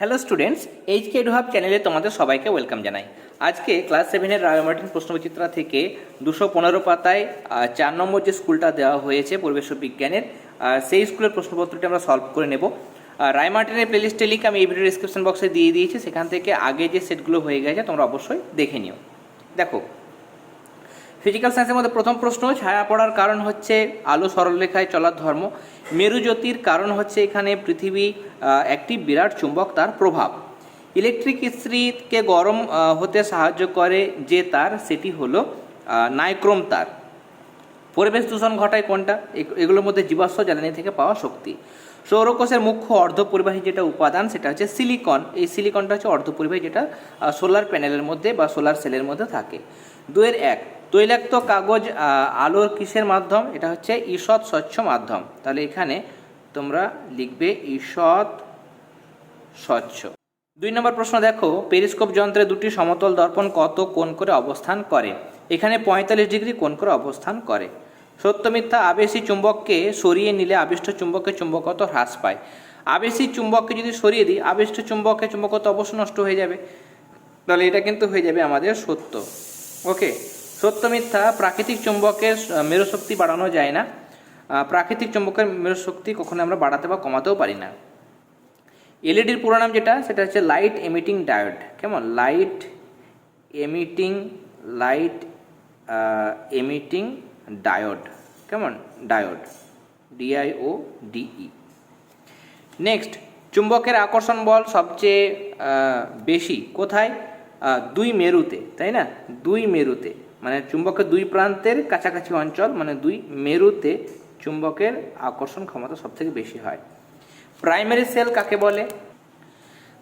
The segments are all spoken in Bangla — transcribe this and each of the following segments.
হ্যালো স্টুডেন্টস এইচ কে ডুহাব চ্যানেলে তোমাদের সবাইকে ওয়েলকাম জানাই। আজকে ক্লাস সেভেনের রায় মার্টিন প্রশ্নবিচিত্রা থেকে দুশো পনেরো পাতায় চার নম্বর যে স্কুলটা দেওয়া হয়েছে পরিবেশ বিজ্ঞানের সেই স্কুলের প্রশ্নপত্রটি আমরা সলভ করে নেব। রায়মার্টিনের প্লেলিস্টের লিঙ্ক আমি এই ভিডিও ডিসক্রিপশন বক্সে দিয়ে দিয়েছি। সেখান থেকে আগে যে সেটগুলো হয়ে গেছে তোমরা অবশ্যই দেখে নিও। দেখো ফিজিক্যাল সায়েন্সের মধ্যে প্রথম প্রশ্ন, ছায়া পড়ার কারণ হচ্ছে আলো সরলরেখায় চলার ধর্ম। মেরুজ্যোতির কারণ হচ্ছে এখানে পৃথিবী একটি বিরাট চুম্বক, তার প্রভাব। ইলেকট্রিক ইস্ত্রিকে গরম হতে সাহায্য করে যে তার, সেটি হলো নাইক্রোম তার। পরিবেশ দূষণ ঘটায় কোনটা? এগুলোর মধ্যে জীবাশ্ম, জ্বালানি থেকে পাওয়া শক্তি। সৌরকোষের মুখ্য অর্ধ অর্ধপরিবাহী যেটা উপাদান, সেটা হচ্ছে সিলিকন। এই সিলিকনটা হচ্ছে অর্ধ অর্ধপরিবাহী যেটা সোলার প্যানেলের মধ্যে বা সোলার সেলের মধ্যে থাকে। দুয়ের এক। তৈলাক্ত কাগজ আলোর কিসের মাধ্যম? এটা হচ্ছে ঈষৎ স্বচ্ছ মাধ্যম। তাহলে এখানে তোমরা লিখবে ঈষৎ স্বচ্ছ। দুই নম্বর প্রশ্ন, দেখো, পেরিস্কোপ যন্ত্রে দুটি সমতল দর্পণ কত কোণ করে অবস্থান করে? এখানে পঁয়তাল্লিশ ডিগ্রি কোণ করে অবস্থান করে। সত্য মিথ্যা, আবেশী চুম্বককে সরিয়ে নিলে আবিষ্ট চুম্বকের চুম্বকত্ব হ্রাস পায়। আবেশী চুম্বককে যদি সরিয়ে দিই, আবিষ্ট চুম্বকের চুম্বকত্ব অবশ্য নষ্ট হয়ে যাবে। তাহলে এটা কিন্তু হয়ে যাবে আমাদের সত্য। ওকে, সত্য মিথ্যা, প্রাকৃতিক চুম্বকের মেরুশক্তি বাড়ানো যায় না। প্রাকৃতিক চুম্বকের মেরুশক্তি কখনো আমরা বাড়াতে বা কমাতেও পারি না। এলইডির পুরো নাম যেটা, সেটা হচ্ছে লাইট এমিটিং ডায়োড কেমন? Light emitting light emitting diode কেমন? ডায়োড ডিআইও ডিই নেক্সট চুম্বকের আকর্ষণ বল সবচেয়ে বেশি। কোথায়? দুই মেরুতে, তাই না? দুই মেরুতে মানে চুম্বকের দুই প্রান্তের কাছাকাছি অঞ্চল মানে দুই মেরুতে চুম্বকের আকর্ষণ ক্ষমতা সবথেকে বেশি হয়। প্রাইমারি সেল কাকে বলে?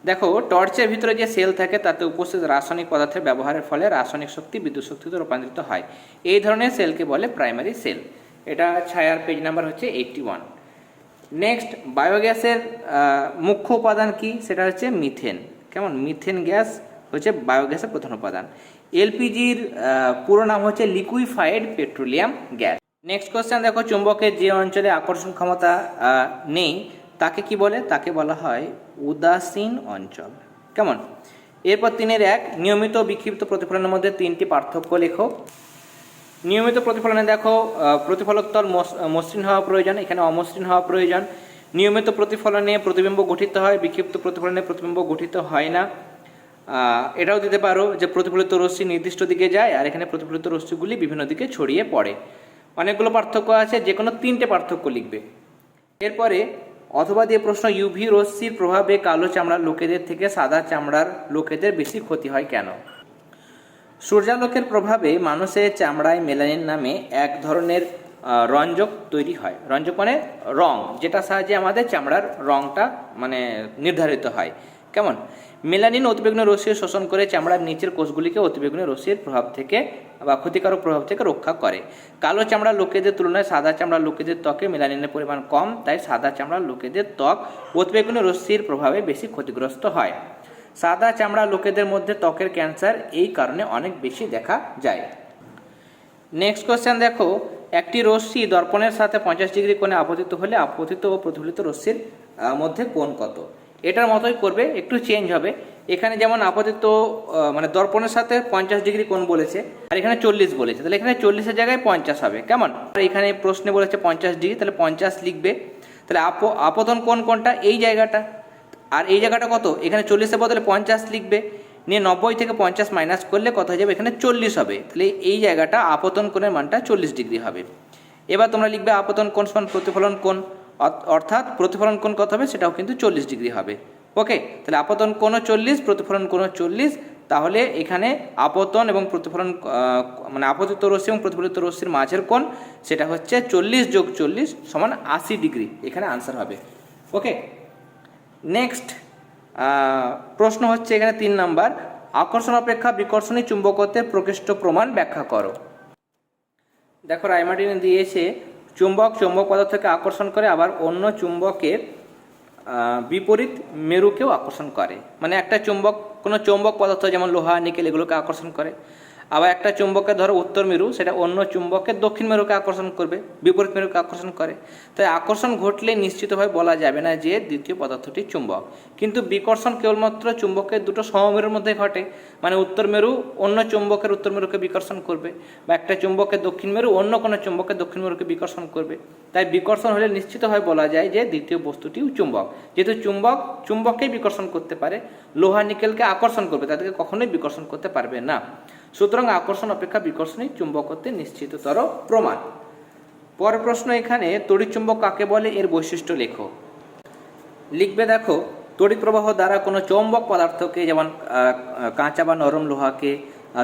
দেখো, টর্চের ভিতরে যে সেল থাকে, তাতে উপস্থিত রাসায়নিক পদার্থের ব্যবহারের ফলে রাসায়নিক শক্তি বিদ্যুৎ শক্তিতে রূপান্তরিত হয়। এই ধরনের সেলকে বলে প্রাইমারি সেল। এটা ছায়ার পেজ নাম্বার হচ্ছে এইটটি ওয়ান নেক্সট বায়োগ্যাসের মুখ্য উপাদান কি? সেটা হচ্ছে মিথেন কেমন? মিথেন গ্যাস হচ্ছে বায়োগ্যাসের প্রধান উপাদান। এলপিজির পুরো নাম হচ্ছে liquefied petroleum gas. Next question দেখো, চুম্বকের যে অঞ্চলে আকর্ষণ ক্ষমতা নেই, তাকে কি বলে? তাকে বলা হয় উদাসীন অঞ্চল। কেমন? এরপর তিনের এক, নিয়মিত বিক্ষিপ্ত প্রতিফলনের মধ্যে তিনটি পার্থক্য লেখো। নিয়মিত প্রতিফলনে দেখো প্রতিফলক তল মস- মসৃণ হওয়া প্রয়োজন, এখানে অমসৃণ হওয়া প্রয়োজন। নিয়মিত প্রতিফলনে প্রতিবিম্ব গঠিত হয়, বিক্ষিপ্ত প্রতিফলনে প্রতিবিম্ব গঠিত হয় না। এটাও দিতে পারো যে প্রতিফলিত রশ্মি নির্দিষ্ট দিকে যায় আর এখানে প্রতিফলিত রশ্মিগুলি বিভিন্ন দিকে ছড়িয়ে পড়ে। অনেকগুলো পার্থক্য আছে, যে কোনো তিনটে পার্থক্য লিখবে। এরপরে, অথবা দিয়ে প্রশ্ন, ইউভি রশ্মির প্রভাবে কালো চামড়ার লোকেদের থেকে সাদা চামড়ার লোকেদের বেশি ক্ষতি হয় কেন? সূর্যালোকের প্রভাবে মানুষের চামড়ায় মেলানিন নামে এক ধরনের রঞ্জক তৈরি হয়। রঞ্জক মানে রং যেটা সাহায্যে আমাদের চামড়ার রংটা মানে নির্ধারিত হয়। কেমন? মেলানিন অতিবেগুনি রশ্মি শোষণ করে চামড়ার নিচের কোষগুলিকে অতিবেগুনি রশ্মির প্রভাব থেকে বা ক্ষতিকারক প্রভাব থেকে রক্ষা করে। কালো চামড়ার লোকেদের তুলনায় সাদা চামড়ার লোকেদের ত্বকে মেলানিনের পরিমাণ কম, তাই সাদা চামড়ার লোকেদের ত্বক অতিবেগুনি রশ্মির প্রভাবে বেশি ক্ষতিগ্রস্ত হয়। সাদা চামড়া লোকেদের মধ্যে ত্বকের ক্যান্সার এই কারণে অনেক বেশি দেখা যায়। নেক্সট কোশ্চেন দেখো, একটি রশ্মি দর্পণের সাথে পঞ্চাশ ডিগ্রি কোণে আপতিত হলে আপতিত ও প্রতিফলিত রশ্মির মধ্যে কোণ কত? এটার মতোই করবে, একটু চেঞ্জ হবে। এখানে যেমন আপাতত মানে দর্পণের সাথে পঞ্চাশ ডিগ্রি কোণ বলেছে, আর এখানে চল্লিশ বলেছে, তাহলে এখানে চল্লিশের জায়গায় পঞ্চাশ হবে, কেমন? আর এখানে প্রশ্নে বলেছে পঞ্চাশ ডিগ্রি, তাহলে পঞ্চাশ লিখবে। তাহলে আপ, আপতন কোণ কোনটা এই জায়গাটা, আর এই জায়গাটা কত? এখানে চল্লিশের বদলে পঞ্চাশ লিখবে, নিয়ে নব্বই থেকে পঞ্চাশ মাইনাস করলে কত হয়ে যাবে? এখানে চল্লিশ হবে, তাহলে এই জায়গাটা আপতন কোণের মানটা চল্লিশ ডিগ্রি হবে। এবার তোমরা লিখবে আপতন কোণ সমান প্রতিফলন অর্থ- অর্থাৎ প্রতিফলন কোণ কত হবে? সেটাও কিন্তু চল্লিশ ডিগ্রি হবে। ওকে? তাহলে আপতন কোণও চল্লিশ, প্রতিফলন কোণও চল্লিশ? তাহলে এখানে আপতন এবং প্রতিফলন মানে আপতিত রশ্মি এবং প্রতিফলিত রশ্মির মাঝের কোণ, সেটা হচ্ছে চল্লিশ যোগ চল্লিশ সমান আশি ডিগ্রি। এখানে আনসার হবে। ওকে? নেক্সট প্রশ্ন হচ্ছে এখানে তিন নাম্বার। আকর্ষণ অপেক্ষা বিকর্ষণী চুম্বকত্বের প্রকৃষ্ট প্রমাণ ব্যাখ্যা করো। দেখো, রায়মার্টিনে দিয়েছে চুম্বক চুম্বক পদার্থকে আকর্ষণ করে, আবার অন্য চুম্বকের বিপরীত মেরুকেও আকর্ষণ করে। মানে একটা চুম্বক, কোনো চুম্বক পদার্থ যেমন লোহা, নিকেল, এগুলোকে আকর্ষণ করে। আবার একটা চুম্বককে ধরো উত্তর মেরু, সেটা অন্য চুম্বকের দক্ষিণ মেরুকে আকর্ষণ করবে, বিপরীত মেরুকে আকর্ষণ করে। তাই আকর্ষণ ঘটলে নিশ্চিতভাবে বলা যাবে না যে দ্বিতীয় পদার্থটি চুম্বক। কিন্তু বিকর্ষণ কেবলমাত্র চুম্বকের দুটো সমমেরুর মধ্যে ঘটে। মানে উত্তর মেরু অন্য চুম্বকের উত্তর মেরুকে বিকর্ষণ করবে বা একটা চুম্বকের দক্ষিণ মেরু অন্য কোনো চুম্বকের দক্ষিণ মেরুকে বিকর্ষণ করবে। তাই বিকর্ষণ হলে নিশ্চিতভাবে বলা যায় যে দ্বিতীয় বস্তুটিও চুম্বক। যেহেতু চুম্বক চুম্বককেই বিকর্ষণ করতে পারে, লোহা নিকেলকে আকর্ষণ করবে, তাদেরকে কখনোই বিকর্ষণ করতে পারবে না। সুতরাং আকর্ষণ, অপেক্ষা, বিকর্ষণই চুম্বকত্বের নিশ্চিততর প্রমাণ। পরের প্রশ্ন এখানে, তড়িৎ চুম্বক কাকে বলে? এর বৈশিষ্ট্য লেখো। লিখবে দেখো, তড়িৎ প্রবাহ দ্বারা কোনো চৌম্বক পদার্থকে, যেমন কাঁচা বা নরম লোহাকে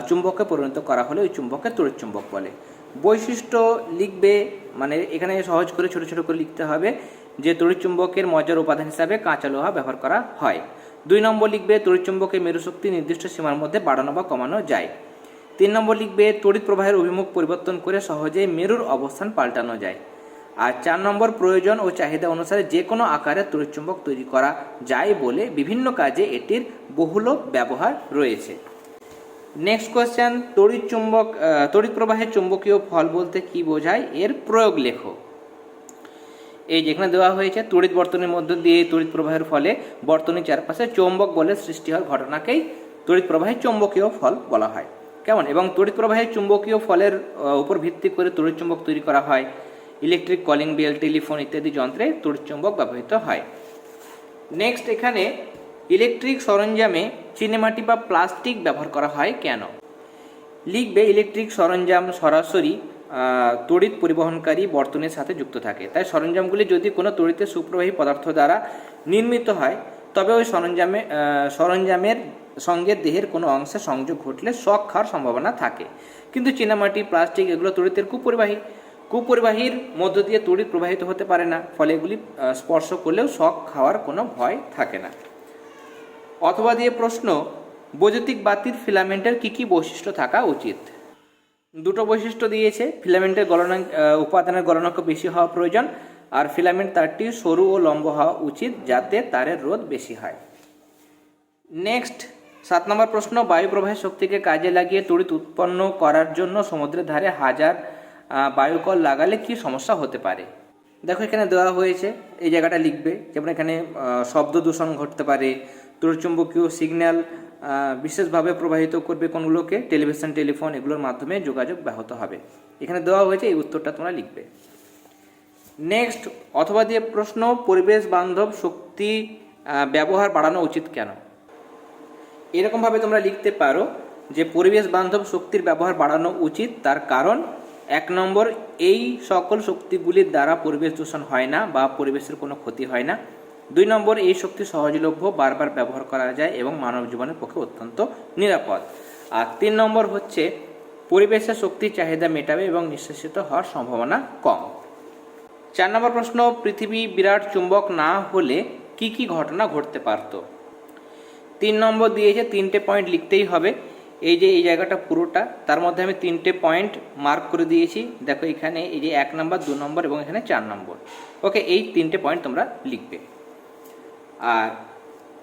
চুম্বকে পরিণত করা হলে ওই চুম্বককে তড়িৎ চুম্বক বলে। বৈশিষ্ট্য লিখবে মানে এখানে সহজ করে, ছোট ছোট করে লিখতে হবে যে তড়িৎ চুম্বকের মজার উপাদান হিসাবে কাঁচা লোহা ব্যবহার করা হয়। দুই নম্বর লিখবে, তড়িৎ চুম্বকের মেরুশক্তি নির্দিষ্ট সীমার মধ্যে বাড়ানো বা কমানো যায়। তিন নম্বর লিখবে তড়িৎ প্রবাহের অভিমুখ পরিবর্তন করে সহজেই মেরুর অবস্থান পাল্টানো যায়। আর চার নম্বর, প্রয়োজন ও চাহিদা অনুসারে যে কোনো আকারে তড়িৎচুম্বক তৈরি করা যায় বলে বিভিন্ন কাজে এটির বহুল ব্যবহার রয়েছে। নেক্সট কোয়েশ্চেন তড়িৎ চুম্বক তড়িৎ প্রবাহের চুম্বকীয় ফল বলতে কি বোঝায়? এর প্রয়োগ লেখো। এই যেখানে দেওয়া হয়েছে তড়িৎ বর্তনীর মধ্য দিয়ে তড়িৎ প্রবাহের ফলে বর্তনীর চারপাশে চৌম্বক বলে সৃষ্টি হওয়ার ঘটনাকেই তড়িৎ প্রবাহের চৌম্বকীয় ফল বলা হয়। কেমন? এবং তড়িৎ প্রবাহের চুম্বকীয় ফলের উপর ভিত্তি করে তড়িৎ চুম্বক তৈরি করা হয়। ইলেকট্রিক, কলিং বেল, টেলিফোন ইত্যাদি যন্ত্রে তড়িৎ চুম্বক ব্যবহৃত হয়। নেক্সট এখানে ইলেকট্রিক সরঞ্জামে চিনেমাটি বা প্লাস্টিক ব্যবহার করা হয় কেন? লিখবে, ইলেকট্রিক সরঞ্জাম সরাসরি তড়িৎ পরিবহনকারী বর্তনের সাথে যুক্ত থাকে। তাই সরঞ্জামগুলি যদি কোনো তড়িতের সুপ্রবাহী পদার্থ দ্বারা নির্মিত হয়, তবে ওই সরঞ্জামে সরঞ্জামের সঙ্গে দেহের কোনো অংশে সংযোগ ঘটলে শক খাওয়ার সম্ভাবনা থাকে। কিন্তু চীনামাটি, প্লাস্টিক এগুলো তড়িতের কুপরিবাহী। কুপরিবাহীর মধ্য দিয়ে তড়িৎ প্রবাহিত হতে পারে না, ফলে এগুলি স্পর্শ করলেও শক খাওয়ার কোনো ভয় থাকে না। অথবা দিয়ে প্রশ্ন, বৈদ্যুতিক বাতির ফিলামেন্টের কি কি বৈশিষ্ট্য থাকা উচিত? দুটো বৈশিষ্ট্য দিয়েছে, ফিলামেন্টের গলনাঙ্ক উপাদানের গলনাঙ্ক বেশি হওয়া প্রয়োজন, আর ফিলামেন্ট তারটি সরু ও লম্ব হওয়া উচিত যাতে তারের রোধ বেশি হয়। নেক্সট সাত নম্বর প্রশ্ন, বায়ু প্রবাহের শক্তিকে কাজে লাগিয়ে তড়িৎ উৎপন্ন করার জন্য সমুদ্রের ধারে হাজার বায়ুকল লাগালে কি সমস্যা হতে পারে? দেখো এখানে দেওয়া হয়েছে, এই জায়গাটা লিখবে, যেমন এখানে শব্দ দূষণ ঘটতে পারে, তড়িৎচুম্বকীয় সিগন্যাল বিশেষভাবে প্রবাহিত করবে কোনগুলোকে? টেলিভিশন টেলিফোন এগুলোর মাধ্যমে যোগাযোগ ব্যাহত হবে। এখানে দেওয়া হয়েছে, এই উত্তরটা তোমরা লিখবে। নেক্সট অথবা দিয়ে প্রশ্ন, পরিবেশ বান্ধব শক্তি ব্যবহার বাড়ানো উচিত কেন? এরকমভাবে তোমরা লিখতে পারো যে পরিবেশ বান্ধব শক্তির ব্যবহার বাড়ানো উচিত। তার কারণ, এক নম্বর, এই সকল শক্তিগুলির দ্বারা পরিবেশ দূষণ হয় না বা পরিবেশের কোনো ক্ষতি হয় না। দুই নম্বর, এই শক্তি সহজলভ্য বারবার ব্যবহার করা যায় এবং মানব জীবনের পক্ষে অত্যন্ত নিরাপদ। আর তিন নম্বর হচ্ছে, পরিবেশের শক্তির চাহিদা মেটাবে এবং নিঃশেষিত হওয়ার সম্ভাবনা কম। চার নম্বর প্রশ্ন, পৃথিবী বিরাট চুম্বক না হলে কি কি ঘটনা ঘটতে পারতো? তিন নম্বর দিয়েছে, তিনটে পয়েন্ট লিখতেই হবে। এই যে, এই জায়গাটা পুরোটা, তার মধ্যে আমি তিনটে পয়েন্ট মার্ক করে দিয়েছি। দেখো এখানে এই যে এক নম্বর, দু নম্বর এবং এখানে চার নম্বর। ওকে এই তিনটে পয়েন্ট তোমরা লিখবে। আর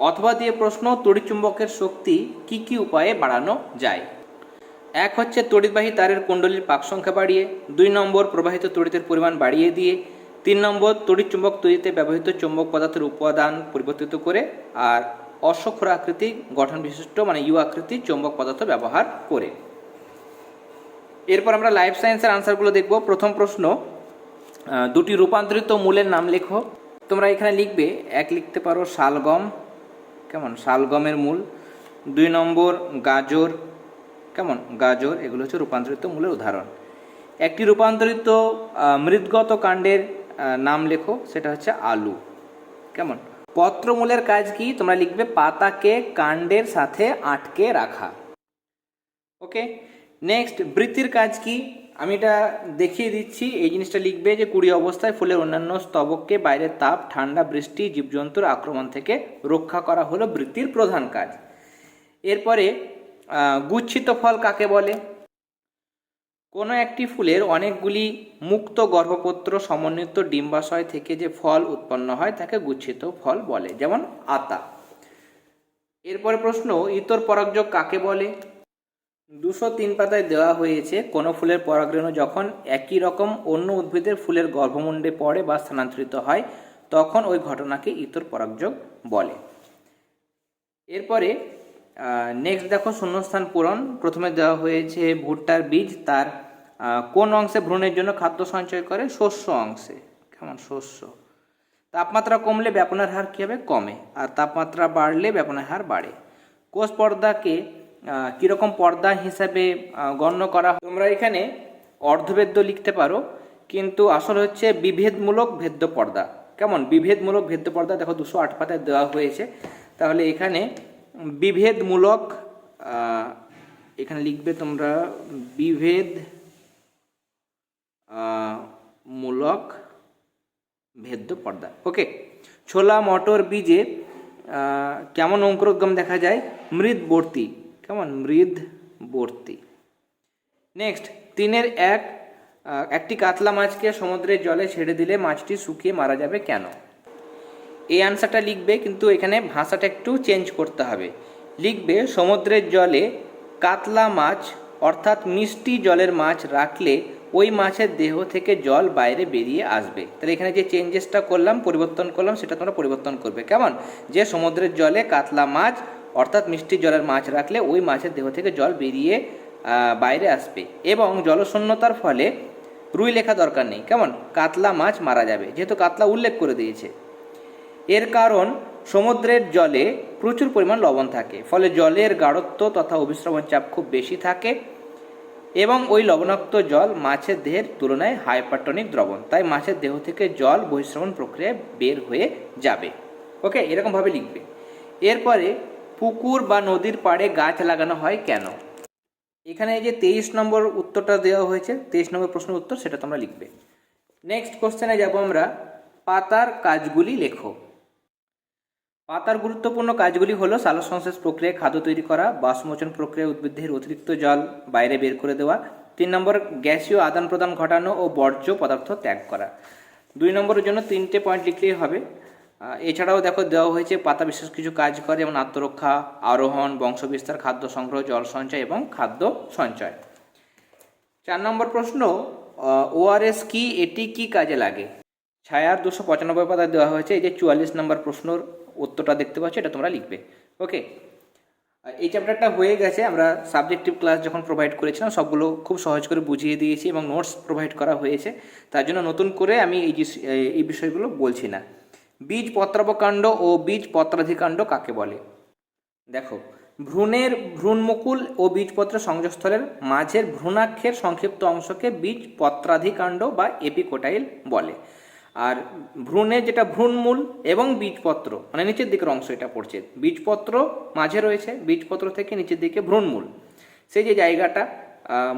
অথবা দিয়ে প্রশ্ন তড়িৎচুম্বকের শক্তি কি কি উপায়ে বাড়ানো যায়? এক হচ্ছে তড়িৎবাহী তারের কুণ্ডলীর পাক সংখ্যা বাড়িয়ে, দুই নম্বর প্রবাহিত তড়িতের পরিমাণ বাড়িয়ে দিয়ে, তিন নম্বর তড়িৎ চুম্বক তৈরিতে ব্যবহৃত চুম্বক পদার্থের উপাদান পরিবর্তিত করে, আর অশ্বক্ষর আকৃতি গঠন বিশিষ্ট মানে ইউ আকৃতির চৌম্বক পদার্থ ব্যবহার করে। এরপর আমরা লাইফ সায়েন্সের আনসারগুলো দেখব। প্রথম প্রশ্ন দুটি রূপান্তরিত মূলের নাম লেখো। তোমরা এখানে লিখবে এক লিখতে পারো শালগম কেমন? শালগমের মূল। দুই নম্বর গাজর কেমন? গাজর এগুলো হচ্ছে রূপান্তরিত মূলের উদাহরণ। একটি রূপান্তরিত আহ, মৃৎগত কাণ্ডের নাম লেখো সেটা হচ্ছে আলু। কেমন? পত্রমূলের কাজ কি? তোমরা লিখবে পাতাকে, কাণ্ডের সাথে আটকে রাখা। ওকে নেক্সট বৃত্তির কাজ কি? আমি এটা দেখিয়ে দিচ্ছি। এই জিনিসটা লিখবে যে কুড়ি অবস্থায় ফুলের অন্যান্য স্তবককে বাইরের তাপ, ঠান্ডা, বৃষ্টি, জীবজন্তুর আক্রমণ থেকে রক্ষা করা হলো বৃত্তির প্রধান কাজ। এরপরে গুচ্ছিত ফল কাকে বলে? কোনো একটি ফুলের অনেকগুলি মুক্ত গর্ভপত্র সমন্বিত ডিম্বাশয় থেকে যে ফল উৎপন্ন হয় তাকে গুচ্ছিত ফল বলে, যেমন আতা। এরপরে প্রশ্ন, ইতর পরাগযোগ কাকে বলে? দুশো তিন পাতায় দেওয়া হয়েছে, কোনো ফুলের পরাগরেণু যখন একই রকম অন্য উদ্ভিদের ফুলের গর্ভমুণ্ডে পড়ে বা স্থানান্তরিত হয়, তখন ওই ঘটনাকে ইতর পরাগযোগ বলে। এরপরে নেক্সট দেখো শূন্যস্থান পূরণ। প্রথমে দেওয়া হয়েছে ভুট্টার বীজ, তার কোন অংশে ভ্রূণের জন্য খাদ্য সঞ্চয় করে? শস্য অংশে। কেমন? শস্য। তাপমাত্রা কমলে ব্যাপনের হার কী হবে? কমে। আর তাপমাত্রা বাড়লে ব্যাপনের হার বাড়ে। কোষ পর্দাকে কীরকম পর্দা হিসাবে গণ্য করা? তোমরা এখানে অর্ধবেদ্য লিখতে পারো, কিন্তু আসল হচ্ছে বিভেদমূলক ভেদ্য পর্দা। কেমন? বিভেদমূলক ভেদ্য পর্দা, দেখো দুশো আট পাতায় দেওয়া হয়েছে। তাহলে এখানে বিভেদমূলক এখানে লিখবে তোমরা বিভেদ মূলক ভেদ্য পর্দা। ওকে ছোলা মটর বীজে কেমন অঙ্কুরোদ্গম দেখা যায়? মৃদবর্তী। কেমন? মৃদবর্তী। নেক্সট তিনের এক একটি কাতলা মাছকে সমুদ্রের জলে ছেড়ে দিলে মাছটি শুকিয়ে মারা যাবে কেন? এই আনসারটা লিখবে, কিন্তু এখানে ভাষাটা একটু চেঞ্জ করতে হবে। লিখবে, সমুদ্রের জলে কাতলা মাছ, অর্থাৎ মিষ্টি জলের মাছ রাখলে ওই মাছের দেহ থেকে জল বাইরে বেরিয়ে আসবে। তাহলে এখানে যে চেঞ্জেসটা করলাম, পরিবর্তন করলাম, সেটা তোমরা পরিবর্তন করবে। কেমন? যে সমুদ্রের জলে কাতলা মাছ, অর্থাৎ মিষ্টি জলের মাছ রাখলে ওই মাছের দেহ থেকে জল বেরিয়ে বাইরে আসবে। এবং জলশূন্যতার ফলে রুই লেখা দরকার নেই। কেমন? কাতলা মাছ মারা যাবে। যেহেতু কাতলা উল্লেখ করে দিয়েছে। এর কারণ সমুদ্রের জলে প্রচুর পরিমাণ লবণ থাকে, ফলে জলের গাঢ়ত্ব তথা অভিশ্রবণ চাপ খুব বেশি থাকে এবং ওই লবণাক্ত জল মাছের দেহের তুলনায় হাইপারটনিক দ্রবণ, তাই মাছের দেহ থেকে জল বহিঃশ্রবণ প্রক্রিয়ায় বের হয়ে যাবে। ওকে এরকমভাবে লিখবে। এরপরে পুকুর বা নদীর পাড়ে গাছ লাগানো হয় কেন? এখানে যে তেইশ নম্বর উত্তরটা দেওয়া হয়েছে, তেইশ নম্বর প্রশ্নের উত্তর সেটা তোমরা লিখবে। নেক্সট কোশ্চেনে যাব আমরা, পাতার কাজগুলি লেখো। পাতার গুরুত্বপূর্ণ কাজগুলি হলো সালোকসংশ্লেষ প্রক্রিয়ায় খাদ্য তৈরি করা, বাষ্পমোচন প্রক্রিয়ায় উদ্ভিদের অতিরিক্ত জল বাইরে বের করে দেওয়া, তিন নম্বর গ্যাসীয় আদান প্রদান ঘটানো ও বর্জ্য পদার্থ ত্যাগ করা। দুই নম্বরের জন্য তিনটে পয়েন্ট লিখলেই হবে। এছাড়াও দেখো দেওয়া হয়েছে পাতা বিশেষ কিছু কাজ করে, যেমন আত্মরক্ষা, আরোহণ, বংশবিস্তার, খাদ্য সংগ্রহ, জল সঞ্চয় এবং খাদ্য সঞ্চয়। চার নম্বর প্রশ্ন ওআরএস কি, এটি কি কাজে লাগে? ছায়ার দুশো পঁচানব্বই পাতায় দেওয়া হয়েছে, এই যে চুয়াল্লিশ নম্বর প্রশ্নর উত্তরটা দেখতে পাচ্ছ, এটা তোমরা লিখবে। ওকে এই চ্যাপ্টারটা হয়ে গেছে, আমরা সাবজেক্টিভ ক্লাস যখন প্রোভাইড করেছিলাম, সবগুলো খুব সহজ করে বুঝিয়ে দিয়েছি এবং নোটস প্রোভাইড করা হয়েছে। তার জন্য নতুন করে আমি এই এই বিষয়গুলো বলছি না। বীজ পত্রাবকাণ্ড ও বীজ পত্রাধিকাণ্ড কাকে বলে? দেখো, ভ্রূণের ভ্রূণমুকুল ও বীজপত্র সংযোগস্থলের মাঝের ভ্রূণাক্ষের সংক্ষিপ্ত অংশকে বীজ পত্রাধিকাণ্ড বা এপিকোটাইল বলে। আর ভ্রূণের যেটা ভ্রূণমূল এবং বীজপত্র মানে নিচের দিকের অংশ এটা পড়ছে, বীজপত্র মাঝে রয়েছে, বীজপত্র থেকে নিচের দিকে ভ্রূণমূল সেই যে জায়গাটা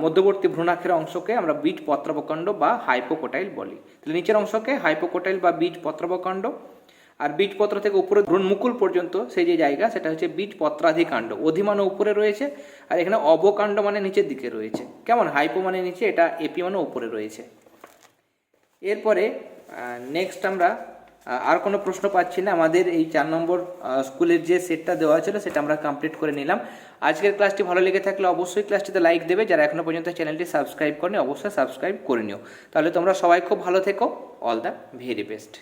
মধ্যবর্তী ভ্রূণাক্ষের অংশকে আমরা বীজ পত্রবকাণ্ড বা হাইপোকোটাইল বলি। তাহলে নিচের অংশকে হাইপোকোটাইল বা বীজ পত্রবকাণ্ড আর বীজপত্র থেকে উপরে ভ্রূণ মুকুল পর্যন্ত সেই যে জায়গা, সেটা হচ্ছে বীজ পত্রাধিকাণ্ড অধিমানও উপরে রয়েছে, আর এখানে অবকাণ্ড মানে নিচের দিকে রয়েছে। কেমন? হাইপো মানে নিচে, এটা এপি মানে উপরে রয়েছে। এরপরে নেক্সট আমরা আর কোনো প্রশ্ন পাচ্ছি না। আমাদের এই চার নম্বর স্কুলের যে সেটটা দেওয়া ছিল, সেটা আমরা কমপ্লিট করে নিলাম। আজকের ক্লাসটি ভালো লেগে থাকলে অবশ্যই ক্লাসটিতে লাইক দেবে। যারা এখনও পর্যন্ত চ্যানেলটি সাবস্ক্রাইব করেনি, অবশ্যই সাবস্ক্রাইব করে নিও। তাহলে তোমরা সবাই খুব ভালো থেকো। All the very best